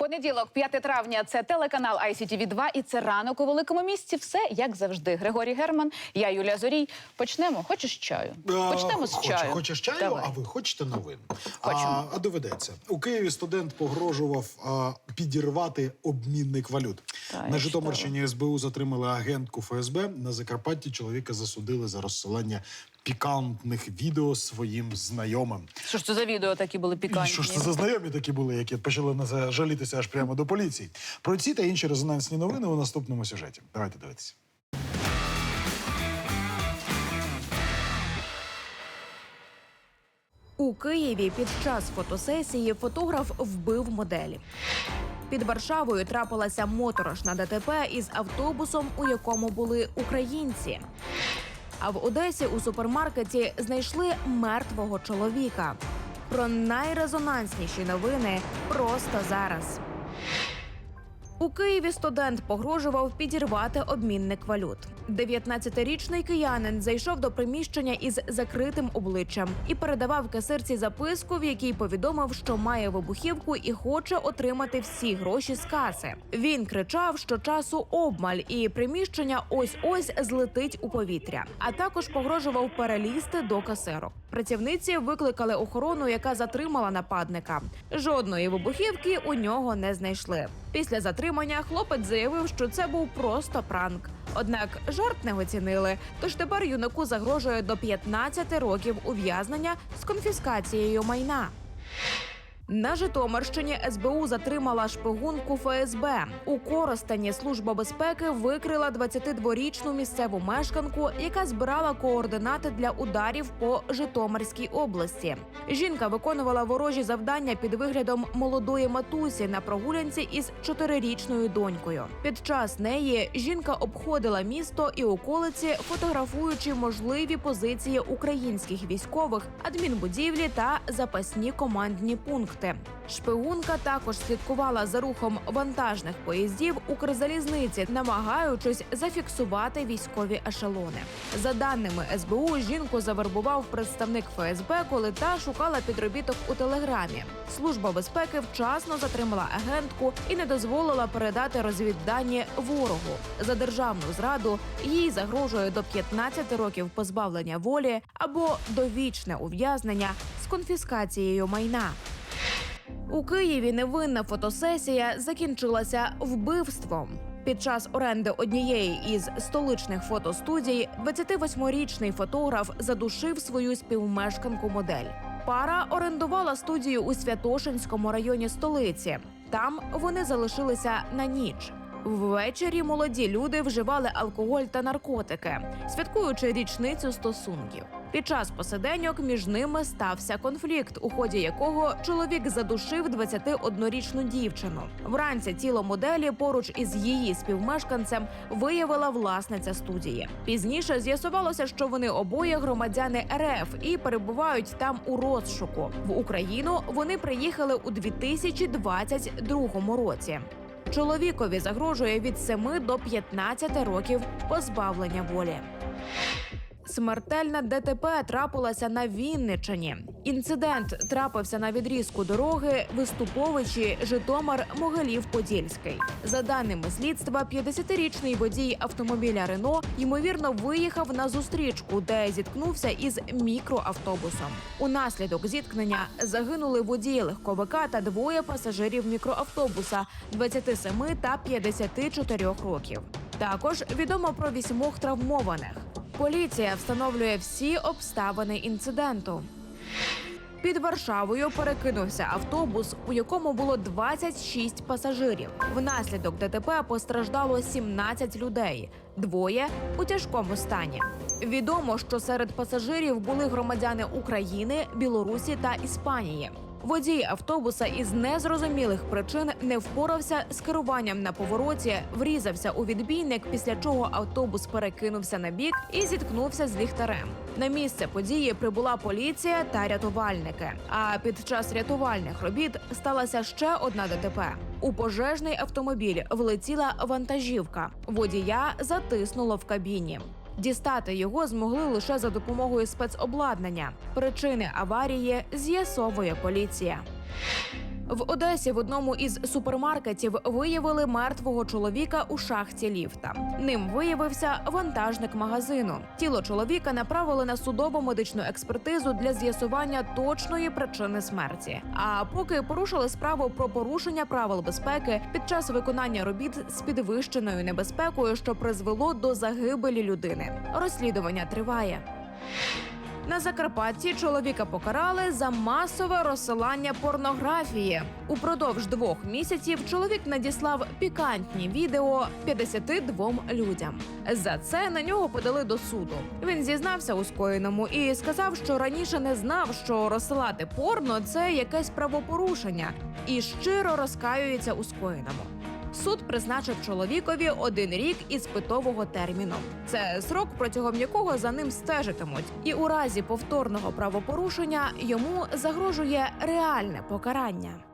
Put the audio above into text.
Понеділок, 5 травня, це телеканал ICTV 2 і це ранок у великому місті. Все як завжди. Григорій Герман, я Юлія Зорій. Почнемо. Хочеш чаю? Почнемо з Хочу. чаю. Хочеш чаю, Давай. а ви хочете новин? А, а доведеться. У Києві студент погрожував а, підірвати обмінник валют. Та, На Житомирщині СБУ затримали агентку ФСБ. На Закарпатті чоловіка засудили за розсилання пікантних відео своїм знайомим. Що ж це за відео такі були І що ж це за знайомі такі були, які почали на це жалітися аж прямо до поліції? Про ці та інші резонансні новини у наступному сюжеті. Давайте дивитися. У Києві під час фотосесії фотограф вбив модель. Під Варшавою трапилася моторошна ДТП із автобусом, у якому були українці. А в Одесі у супермаркеті знайшли мертвого чоловіка. Про найрезонансніші новини просто зараз. У Києві студент погрожував підірвати обмінник валют. 19-річний киянин зайшов до приміщення із закритим обличчям і передавав касирці записку, в якій повідомив, що має вибухівку і хоче отримати всі гроші з каси. Він кричав, що часу обмаль, і приміщення ось ось злетить у повітря. А також погрожував перелізти до касирок. Працівниці викликали охорону, яка затримала нападника. Жодної вибухівки у нього не знайшли. Після затримання хлопець заявив, що це був просто пранк. Однак жарт не оцінили. Тож тепер юнаку загрожує до 15 років ув'язнення з конфіскацією майна. На Житомирщині СБУ затримала шпигунку ФСБ. У Коростені служба безпеки викрила 22-річну місцеву мешканку, яка збирала координати для ударів по Житомирській області. Жінка виконувала ворожі завдання під виглядом молодої матусі на прогулянці із чотирирічною донькою. Під час неї жінка обходила місто і околиці, фотографуючи можливі позиції українських військових, адмінбудівлі та запасні командні пункти. Шпигунка також слідкувала за рухом вантажних поїздів Укрзалізниці, намагаючись зафіксувати військові ешелони. За даними СБУ, жінку завербував представник ФСБ, коли та шукала підробіток у телеграмі. Служба безпеки вчасно затримала агентку і не дозволила передати розвіддані ворогу. За державну зраду їй загрожує до 15 років позбавлення волі або довічне ув'язнення з конфіскацією майна. У Києві невинна фотосесія закінчилася вбивством. Під час оренди однієї із столичних фотостудій 28-річний фотограф задушив свою співмешканку модель. Пара орендувала студію у Святошинському районі столиці. Там вони залишилися на ніч. Ввечері молоді люди вживали алкоголь та наркотики, святкуючи річницю стосунків. Під час посиденьок між ними стався конфлікт, у ході якого чоловік задушив 21-річну дівчину. Вранці тіло моделі поруч із її співмешканцем виявила власниця студії. Пізніше з'ясувалося, що вони обоє громадяни РФ і перебувають там у розшуку. В Україну вони приїхали у 2022 році. Чоловікові загрожує від 7 до 15 років позбавлення волі. Смертельна ДТП трапилася на Вінниччині. Інцидент трапився на відрізку дороги Виступовичі, Житомир, Могилів, Подільський. За даними слідства, 50-річний водій автомобіля Рено ймовірно виїхав на зустрічку, де зіткнувся із мікроавтобусом. Унаслідок зіткнення загинули водій легковика та двоє пасажирів мікроавтобуса 27 та 54 років. Також відомо про вісьмох травмованих. Поліція встановлює всі обставини інциденту. Під Варшавою перекинувся автобус, у якому було 26 пасажирів. Внаслідок ДТП постраждало 17 людей, двоє у тяжкому стані. Відомо, що серед пасажирів були громадяни України, Білорусі та Іспанії. Водій автобуса із незрозумілих причин не впорався з керуванням на повороті, врізався у відбійник, після чого автобус перекинувся на бік і зіткнувся з ліхтарем. На місце події прибула поліція та рятувальники. А під час рятувальних робіт сталася ще одна ДТП. У пожежний автомобіль влетіла вантажівка. Водія затиснуло в кабіні. Дістати його змогли лише за допомогою спецобладнання. Причини аварії з'ясовує поліція. В Одесі в одному із супермаркетів виявили мертвого чоловіка у шахті ліфта. Ним виявився вантажник магазину. Тіло чоловіка направили на судово медичну експертизу для з'ясування точної причини смерті. А поки порушили справу про порушення правил безпеки під час виконання робіт з підвищеною небезпекою, що призвело до загибелі людини. Розслідування триває. На Закарпатті чоловіка покарали за масове розсилання порнографії. Упродовж двох місяців чоловік надіслав пікантні відео 52 людям. За це на нього подали до суду. Він зізнався у скоєному і сказав, що раніше не знав, що розсилати порно це якесь правопорушення, і щиро розкаюється у скоєному. Суд призначив чоловікові один рік із питового терміну. Це срок, протягом якого за ним стежитимуть, і у разі повторного правопорушення йому загрожує реальне покарання.